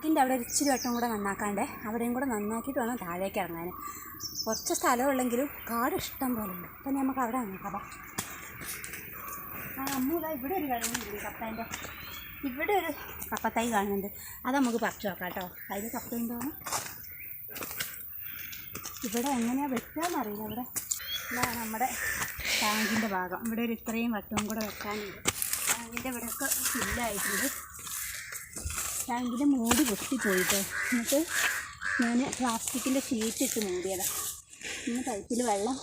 ടാങ്കിന്റെ അവിടെ ഒരു ഇച്ചിരി വട്ടം കൂടെ നന്നാക്കാണ്ടേ അവിടെയും കൂടെ നന്നാക്കിയിട്ട് വേണം താഴേക്ക് ഇറങ്ങാൻ. കുറച്ച് സ്ഥലമുള്ളെങ്കിലും കാട് ഇഷ്ടം പോലെ ഉണ്ട്. അപ്പം നമുക്ക് അവിടെ നന്നാക്കാം ബാ. ആ അമ്മ ഇതാ ഇവിടെ ഒരു കഴിഞ്ഞു കപ്പേന്റെ. ഇവിടെ ഒരു കപ്പത്തായി കാണുന്നുണ്ട്. അത് നമുക്ക് പറിച്ചു നോക്കാം കേട്ടോ. അതിൽ കപ്പ ഉണ്ടോന്ന് ഇവിടെ എങ്ങനെയാണ് വെക്കാന്നറിയില്ല ഇവിടെ. ഇതാണ് നമ്മുടെ ടാങ്കിന്റെ ഭാഗം. ഇവിടെ ഒരു ഇത്രയും വട്ടവും കൂടെ വെക്കാനുണ്ട് ടാങ്കിന്റെ ഇവിടെയൊക്കെ ഫില്ലായിട്ടുണ്ട് ടാങ്കിന്റെ മൂടി പൊട്ടിപ്പോയിട്ട് എന്നിട്ട് ഞാൻ പ്ലാസ്റ്റിക്കിന്റെ ഷീറ്റ് ഇട്ട് മൂടിയതാണ് ഇന്ന് പൈപ്പിൽ വെള്ളം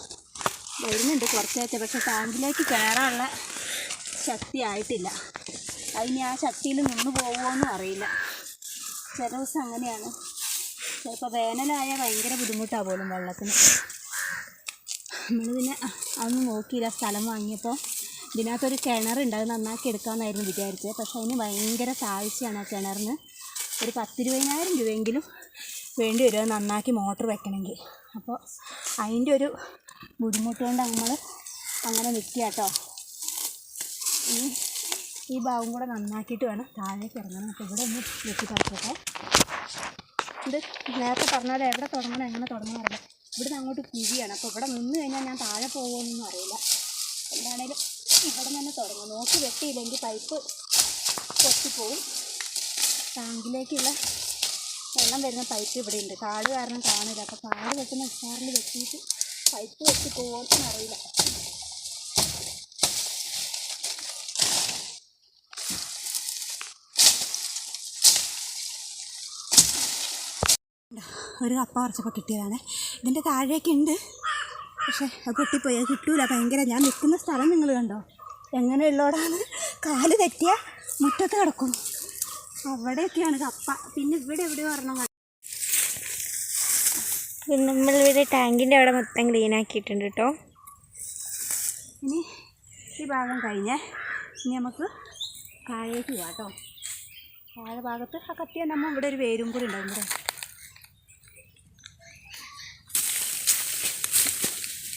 വരുന്നുണ്ട് കുറച്ചേച്ച പക്ഷേ ടാങ്കിലേക്ക് കയറാനുള്ള ശക്തി ആയിട്ടില്ല. അതിന് ആ ശക്തിയിൽ നിന്ന് പോകുമോയെന്നും അറിയില്ല. ചില ദിവസം അങ്ങനെയാണ്. ചിലപ്പോൾ വേനലായാൽ ഭയങ്കര ബുദ്ധിമുട്ടാണ് പോലും വെള്ളത്തിന്. നമ്മൾ പിന്നെ അതൊന്നും നോക്കിയില്ല സ്ഥലം വാങ്ങിയപ്പോൾ ഇതിനകത്തൊരു കിണറുണ്ട് അത് നന്നാക്കി എടുക്കാമെന്നായിരുന്നു വിചാരിച്ചത്. പക്ഷേ അതിന് ഭയങ്കര താഴ്ചയാണ് ആ കിണറിന്. ഒരു പത്തിരുപതിനായിരം രൂപയെങ്കിലും വേണ്ടി വരും അത് നന്നാക്കി മോട്ടർ വെക്കണമെങ്കിൽ. അപ്പോൾ അതിന്റെ ഒരു ബുദ്ധിമുട്ട് കൊണ്ട് നമ്മൾ അങ്ങനെ നിൽക്കുക കേട്ടോ. ഈ ഈ ഭാഗം കൂടെ നന്നാക്കിയിട്ട് വേണം താഴേക്ക് ഇറങ്ങണം അപ്പോൾ ഇവിടെ ഒന്ന് വെച്ച് പറിച്ചോട്ടെ ഇത് നേരത്തെ പറഞ്ഞാൽ എവിടെ തുടങ്ങണം എങ്ങനെ തുടങ്ങണം അറിയില്ല ഇവിടുന്ന് അങ്ങോട്ട് കുഴിയാണ് അപ്പോൾ ഇവിടെ നിന്ന് കഴിഞ്ഞാൽ ഞാൻ താഴെ പോകുമെന്നൊന്നും അറിയില്ല. എന്താണേലും ഇവിടെ തന്നെ തുടങ്ങും. നോക്കി വെട്ടിയില്ലെങ്കിൽ പൈപ്പ് പൊട്ടിപ്പോവും. ടാങ്കിലേക്കുള്ള വെള്ളം വരുന്ന പൈപ്പ് ഇവിടെ ഉണ്ട് കാട് കാരണം കാണില്ല. അപ്പോൾ കാട് വെക്കുന്ന ഉഷാറിൽ വെട്ടിയിട്ട് പൈപ്പ് വെട്ടി പോകുമെന്ന് അറിയില്ല. ഒരു കപ്പ പറിച്ചപ്പോൾ കിട്ടിയതാണ്. ഇതിന്റെ താഴേക്ക് ഉണ്ട്. പക്ഷേ അത് പൊട്ടിപ്പോയി. അത് കിട്ടൂല. ഭയങ്കര ഞാൻ നിൽക്കുന്ന സ്ഥലം നിങ്ങൾ കണ്ടോ? എങ്ങനെയുള്ളോടാണ് കാൽ തെറ്റിയ മുറ്റത്ത് കിടക്കും അവിടെയൊക്കെയാണ് കപ്പ. പിന്നെ ഇവിടെ എവിടെയോ ഒരെണ്ണം പിന്നെ നമ്മളിവിടെ ടാങ്കിന്റെ അവിടെ മൊത്തം ക്ലീൻ ആക്കിയിട്ടുണ്ട് കേട്ടോ ഇനി ഈ ഭാഗം കഴിഞ്ഞേ ഇനി നമുക്ക് താഴേക്ക് പോവാം കേട്ടോ താഴെ ഭാഗത്ത് ആ കത്തിയ നമ്മൾ ഇവിടെ ഒരു വേരും കൂടി ഉണ്ടാവും ഇവിടെ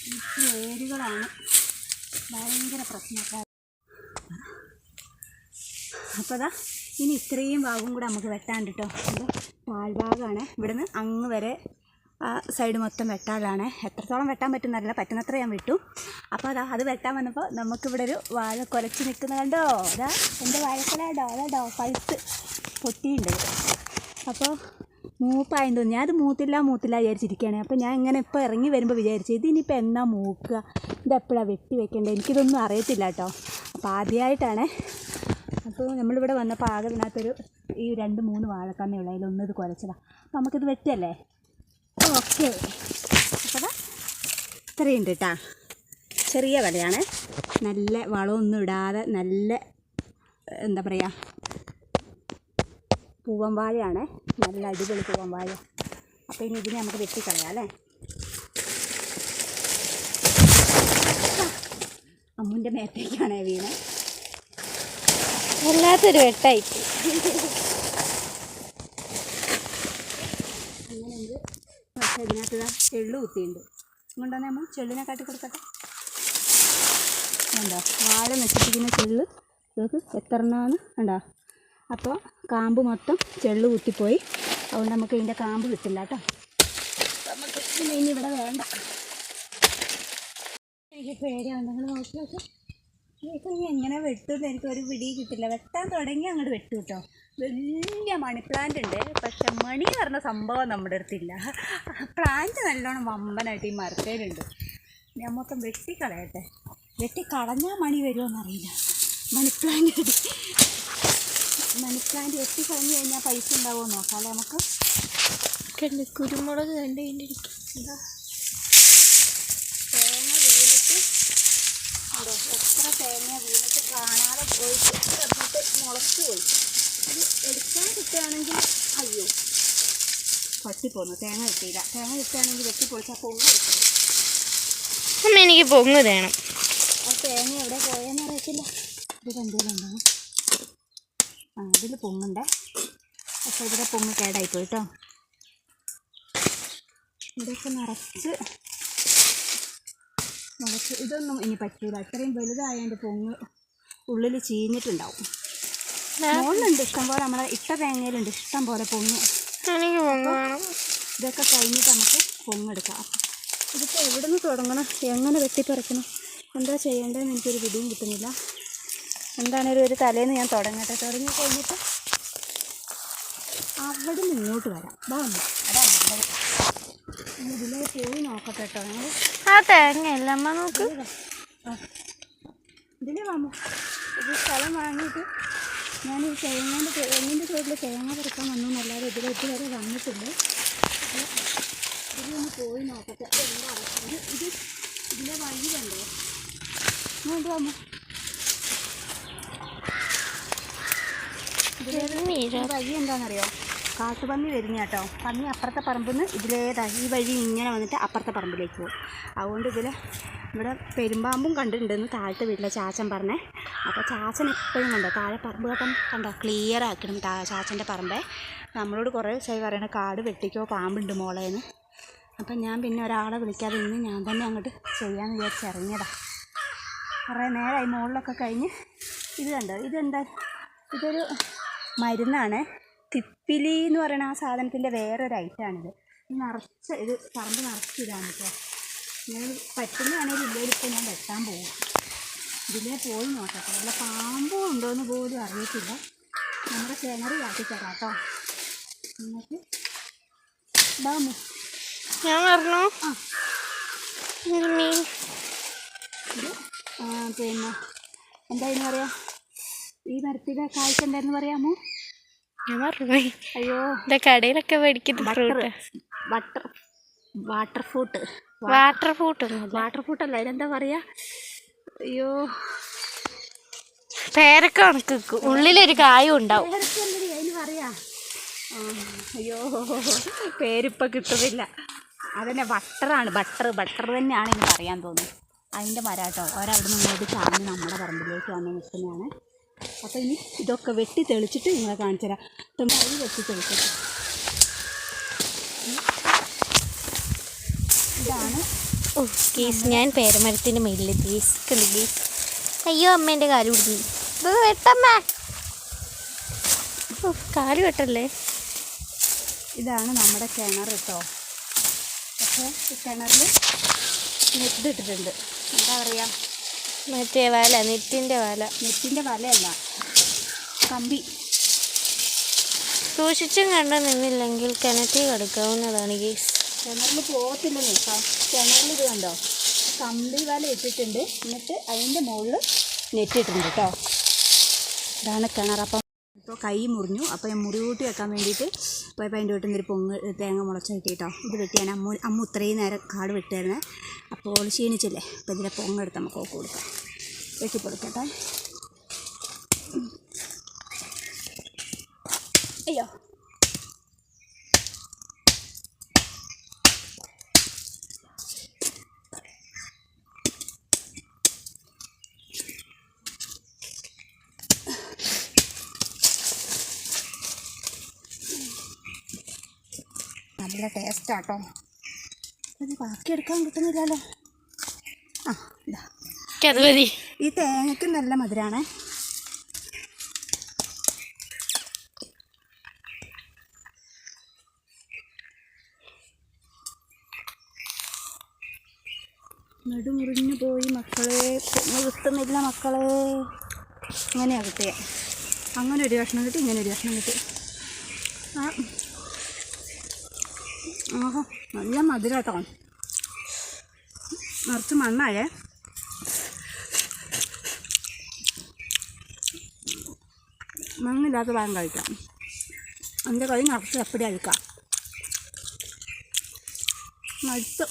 ഈ വേരുകളാണ്. ഭയങ്കര പ്രശ്നക്കാർ അപ്പോൾ അതാ ഇനി ഇത്രയും ഭാഗം കൂടെ നമുക്ക് വെട്ടാണ്ട് കേട്ടോ ഇത് താഴ്ഭാഗമാണ് ഇവിടുന്ന് അങ്ങ് വരെ ആ സൈഡ് മൊത്തം വെട്ടാനാണ് എത്രത്തോളം വെട്ടാൻ പറ്റുന്നറിയില്ല പറ്റുന്നത്ര ഞാൻ വിട്ടു. അപ്പോൾ അതാ അത് വെട്ടാൻ വന്നപ്പോൾ നമുക്കിവിടെ ഒരു വാഴ കുലച്ച് നിൽക്കുന്ന കണ്ടോ? അതാ എന്റെ വാഴക്കുല കേട്ടോ ഡോ പഴുത്ത് പൊട്ടിയുണ്ട് അപ്പോൾ മൂപ്പായെന്ന് തോന്നി ഞാൻ അത് മൂത്തില്ല മൂത്തില്ല വിചാരിച്ചിരിക്കുകയാണ്. അപ്പോൾ ഞാൻ ഇങ്ങനെ ഇപ്പോൾ ഇറങ്ങി വരുമ്പോൾ വിചാരിച്ചു ഇതിനിപ്പോൾ എന്നാ മൂക്കുക? ഇതെപ്പോഴാണ് വെട്ടി വെക്കേണ്ടത്? എനിക്കിതൊന്നും അറിയത്തില്ല കേട്ടോ. അപ്പോൾ ആദ്യമായിട്ടാണ് അപ്പോൾ നമ്മളിവിടെ വന്നപ്പോൾ ആകെ ഇതിനകത്തൊരു ഈ രണ്ട് മൂന്ന് വാഴക്കന്നേ ഉള്ളൂ. അതിലൊന്നും ഇത് കുലച്ചതാണ് അപ്പോൾ നമുക്കിത് വെറ്റല്ലേ ഓക്കെ. അപ്പോൾ ഇത്രയുണ്ട് കേട്ടാ. ചെറിയ വിലയാണ്. നല്ല വളമൊന്നും ഇടാതെ നല്ല എന്താ പറയുക പൂവൻ വാഴയാണ്. നല്ല അടിപൊളി പൂവൻ വാഴ. അപ്പോൾ ഇനി ഇതിനെ നമുക്ക് വെട്ടിക്കളയാം അല്ലേ? അമ്മുന്റെ മേത്തേക്കാണ് വീണ്. വല്ലാത്തൊരു വെട്ടായി. അങ്ങനെയുണ്ട് പക്ഷേ ഇതിനകത്ത് ഇതാ ചെള്ളു കുത്തിയുണ്ട് കൊണ്ടുവന്നേ അമ്മ ചെള്ളിനെ കാട്ടി കൊടുക്കട്ടെ. കണ്ടോ? വാഴ നശിപ്പിക്കുന്ന ചെള്ള്. ഇതൊക്കെ എത്ര എണ്ണമാണ് കണ്ടോ? അപ്പോൾ കാമ്പ് മൊത്തം ചെള്ളു കുത്തിപ്പോയി. അതുകൊണ്ട് നമുക്ക് ഇതിന്റെ കാമ്പ് കിട്ടില്ല കേട്ടോ. നമുക്ക് ഇനി ഇവിടെ വേണ്ട. എനിക്ക് പേടിയാണ്. നിങ്ങൾ നോക്കി നോക്കി. ഇനി എങ്ങനെ വെട്ടുമെന്ന് എനിക്ക് ഒരു പിടി കിട്ടില്ല. വെട്ടാൻ തുടങ്ങി അങ്ങോട്ട് വെട്ടു കേട്ടോ. വലിയ മണി പ്ലാന്റ് ഉണ്ട്. പക്ഷെ മണി എന്ന് പറഞ്ഞ സംഭവം നമ്മുടെ അടുത്തില്ല. പ്ലാന്റ് നല്ലോണം വമ്പനായിട്ട് ഈ മരത്തേലുണ്ട്. ഞാൻ മൊത്തം വെട്ടിക്കളയട്ടെ. വെട്ടിക്കളഞ്ഞാൽ മണി വരുമോയെന്നറിയില്ല മണി പ്ലാന്റ് മണി പ്ലാന്റ് കഴിഞ്ഞു കഴിഞ്ഞാൽ പൈസ ഉണ്ടാവുമോ നോക്കാമല്ലേ നമുക്ക്? കണ്ട് കുരുമുളക് കണ്ട് കഴിഞ്ഞിരിക്കും. എന്താ? തേങ്ങ വീണിട്ട് ഉണ്ടോ? എത്ര തേങ്ങ വീണിട്ട് കാണാതെ പോയിട്ട് എന്നിട്ട് മുളച്ച് പോയി? അത് എടുക്കാൻ കിട്ടുകയാണെങ്കിൽ അയ്യോ. പൊട്ടിപ്പോന്നു തേങ്ങ കിട്ടിയില്ല. തേങ്ങ കിട്ടുകയാണെങ്കിൽ വെട്ടിപ്പൊളിച്ചാൽ പൊങ്ങ് കിട്ടും അമ്മ എനിക്ക് പൊങ്ങ് തേണം. ആ തേങ്ങ എവിടെ പോയെന്ന് അറിയത്തില്ല. ഇത് ഇതിൽ പൊങ്ങുണ്ടേ. പക്ഷേ ഇവിടെ പൊങ്ങ് കേടായിപ്പോയി കേട്ടോ ഇവിടെയൊക്കെ നിറച്ച് നിറച്ച് ഇതൊന്നും ഇനി പറ്റൂല. അത്രയും വലുതായതിന്റെ പൊങ്ങ് ഉള്ളിൽ ചീഞ്ഞിട്ടുണ്ടാവും. മോളുണ്ട് ഇഷ്ടം പോലെ നമ്മളെ ഇട്ട തേങ്ങയിലുണ്ട് ഇഷ്ടം പോലെ പൊങ്ങ്. ഇതൊക്കെ കഴിഞ്ഞിട്ട് നമുക്ക് പൊങ്ങെടുക്കാം. ഇതിപ്പോൾ എവിടെ നിന്ന് തുടങ്ങണം? എങ്ങനെ വെട്ടിപ്പറിക്കണം? എന്താ ചെയ്യേണ്ടതെന്ന് എനിക്കൊരു വിധിയും കിട്ടുന്നില്ല. എന്താണേലും ഒരു തലേന്ന് ഞാൻ തുടങ്ങട്ടെ. തുടങ്ങി കഴിഞ്ഞിട്ട് അവിടെ നിന്ന് ഇങ്ങോട്ട് വരാം. അതാണ് അതാണ് ഇതിലേ പോയി നോക്കട്ടെ കേട്ടോ ഞങ്ങൾ ആ തേങ്ങയല്ല അമ്മ നോക്ക്. ഇതിലേ വാമോ ഇത് സ്ഥലം വാങ്ങിയിട്ട് ഞാൻ ഈ തേങ്ങേന്റെ തെങ്ങിന്റെ ചോട്ടിൽ തേങ്ങ പറിക്കാൻ വന്നു എന്നല്ലാതെ ഇതിൽ ഇതുവരെ വന്നിട്ടില്ല. ഇതിലൊന്ന് പോയി നോക്കട്ടെ. എന്താ ഇത് ഇതിലെ വഴി കണ്ടോ? ഇങ്ങോട്ട് വാമോ നീര ഈ വഴി എന്താണെന്നറിയോ? കാട്ടുപന്നി വരുന്ന കേട്ടോ പന്നി അപ്പുറത്തെ പറമ്പിൽ നിന്ന് ഇതിലേതാ ഈ വഴി ഇങ്ങനെ വന്നിട്ട് അപ്പുറത്തെ പറമ്പിലേക്ക് പോകും. അതുകൊണ്ട് ഇതിൽ ഇവിടെ പെരുമ്പാമ്പും കണ്ടിട്ടുണ്ടെന്ന് താഴത്തെ വീട്ടിലെ ചാച്ചൻ പറഞ്ഞേ. അപ്പോൾ ചാച്ചൻ എപ്പോഴും കണ്ടോ താഴെ പറമ്പ് കേട്ടം കണ്ടോ? ക്ലിയർ ആക്കണം താ ചാച്ചന്റെ പറമ്പേ. നമ്മളോട് കുറേ ദിവസമായി പറയണ കാട് വെട്ടിക്കോ പാമ്പുണ്ട് മോളേന്ന് അപ്പം ഞാൻ പിന്നെ ഒരാളെ വിളിക്കാതെ ഇന്ന് ഞാൻ തന്നെ അങ്ങോട്ട് ചെയ്യാൻ വിചാരിച്ച് ഇറങ്ങിയതാ. കുറേ നേരമായി മുകളിലൊക്കെ കഴിഞ്ഞ് ഇത് കണ്ടോ? ഇതെന്താ? ഇതൊരു മരുന്നാണ്. തിപ്പിലി എന്ന് പറയുന്ന ആ സാധനത്തിന്റെ വേറൊരു ഐറ്റമാണിത്. നിറച്ച് ഇത് പറമ്പ് നിറച്ചിടാൻ കേട്ടോ. ഞാൻ പറ്റുന്നതാണെങ്കിൽ ഇല്ലെങ്കിൽ ഇപ്പോൾ ഞാൻ വെട്ടാൻ പോകും ഇതിലേ പോയി നോക്കട്ടെ. വല്ല പാമ്പും ഉണ്ടോയെന്ന് പോലും അറിയത്തില്ല. നമ്മുടെ കിണറ് കാട്ടിത്തരാം കേട്ടോ. നിങ്ങൾക്ക് ഇതാമോ ഞാൻ പറഞ്ഞു ആ. മീൻ. ഇത് പിന്നെ എന്താ പറയാ? ഈ മരത്തിലെ കാഴ്ച എന്തായിരുന്നു പറയാമോ? ഞാൻ പറഞ്ഞു. അയ്യോ. ഇതാ കടയിലൊക്കെ മേടിക്കുന്ന fruit butter water fruit water fruit water fruit അല്ല. അതിനെന്താ പറയാ? അയ്യോ. പേരൊക്കെ കണക്ക് ഉള്ളിലൊരു കായും ഉണ്ടാവും. അതിന് പറയാ. അയ്യോ. പേരിപ്പോൾ കിട്ടുന്നില്ല. അതന്നെ ബട്ടറാണ് ബട്ടർ ബട്ടർ തന്നെയാണ് എനിക്ക് പറയാൻ തോന്നുന്നത്. അതിന്റെ മരാട്ടോ. ഒരവിടെ നിന്ന് ഇങ്ങോട്ട് ചാഞ്ഞ് നമ്മുടെ പറമ്പിലേക്ക് വന്ന് നിൽക്കുന്നതാണ്. അപ്പോൾ ഇനി ഇതൊക്കെ വെട്ടി തെളിച്ചിട്ട് നിങ്ങളെ കാണിച്ചു തരാം. ഇപ്പം അരി വെട്ടി തെളിച്ചിട്ട്. ഇതാണ്. ഓ ഗീസ് ഞാൻ പേരമരത്തിന്റെ മേലിൽ ഗീസ്ക്കുണ്ട് ഗീസ് അയ്യോ അമ്മേന്റെ കാൽ കുടിക്കും ഇത് വെട്ടമ്മ. ഓ കാൽ വെട്ടല്ലേ? ഇതാണ് നമ്മുടെ കിണർ കേട്ടോ. പക്ഷേ ഈ കിണറിൽ നെറ്റ് ഇട്ടിട്ടുണ്ട്. എന്താ പറയുക മറ്റേ വല നെറ്റിന്റെ വല. നെറ്റിന്റെ വലയല്ല. കമ്പി. സൂക്ഷിച്ചും കണ്ടു നിന്നില്ലെങ്കിൽ കിണറ്റിൽ കിടക്കാവുന്നതാണ് ഗീസ് കിണറിൽ പോകത്തില്ല കിണറിൽ ഇത് കണ്ടോ? കമ്പി വല ഇട്ടിട്ടുണ്ട്. എന്നിട്ട് അതിന്റെ മുകളിൽ നെറ്റിട്ടുണ്ട് കേട്ടോ ഇതാണ് കിണർ. അപ്പം ഇപ്പോൾ കൈ മുറിഞ്ഞു. അപ്പോൾ ഞാൻ മുറി കൂട്ടി വെക്കാൻ വേണ്ടിയിട്ട് പോയപ്പോൾ അതിന്റെ വീട്ടിൽ നിന്നൊരു പൊങ്ങ് തേങ്ങ മുളച്ച് കിട്ടി കേട്ടോ ഇത് വെട്ടിയാണ് അമ്മ അമ്മ ഇത്രയും നേരം കാട് വെട്ടിയായിരുന്നേ. അപ്പോൾ ക്ഷീണിച്ചില്ലേ? അപ്പോൾ ഇതിലെ പൊങ്ങെടുത്ത് നമുക്ക് ഓക്ക് കൊടുക്കാം. വെട്ടി കൊടുക്കട്ടെ. അയ്യോ. നല്ല ടേസ്റ്റാട്ടോ ഇത് ബാക്കി എടുക്കാൻ കിട്ടുന്നില്ലല്ലോ. ആ ഇതാ. അത് മതി. ഈ തേങ്ങയ്ക്ക് നല്ല മധുരമാണ് നെടുമുറിഞ്ഞു പോയി മക്കളെ. കിട്ടുന്നില്ല മക്കളെ. അങ്ങനെയാണ് കിട്ടിയേ. അങ്ങനെ ഒരു കഷ്ണം കിട്ടി ഇങ്ങനെ ഒരു കഷ്ണം കിട്ടി. ആ ആഹാ നല്ല മധുരം കേട്ടോ. നിറച്ച് മണ്ണായേ. മണ്ണില്ലാത്ത ഭാഗം കഴിക്കാം. എന്റെ കൈ നിറച്ച് എപ്പടി അഴിക്കാം മടുത്തു.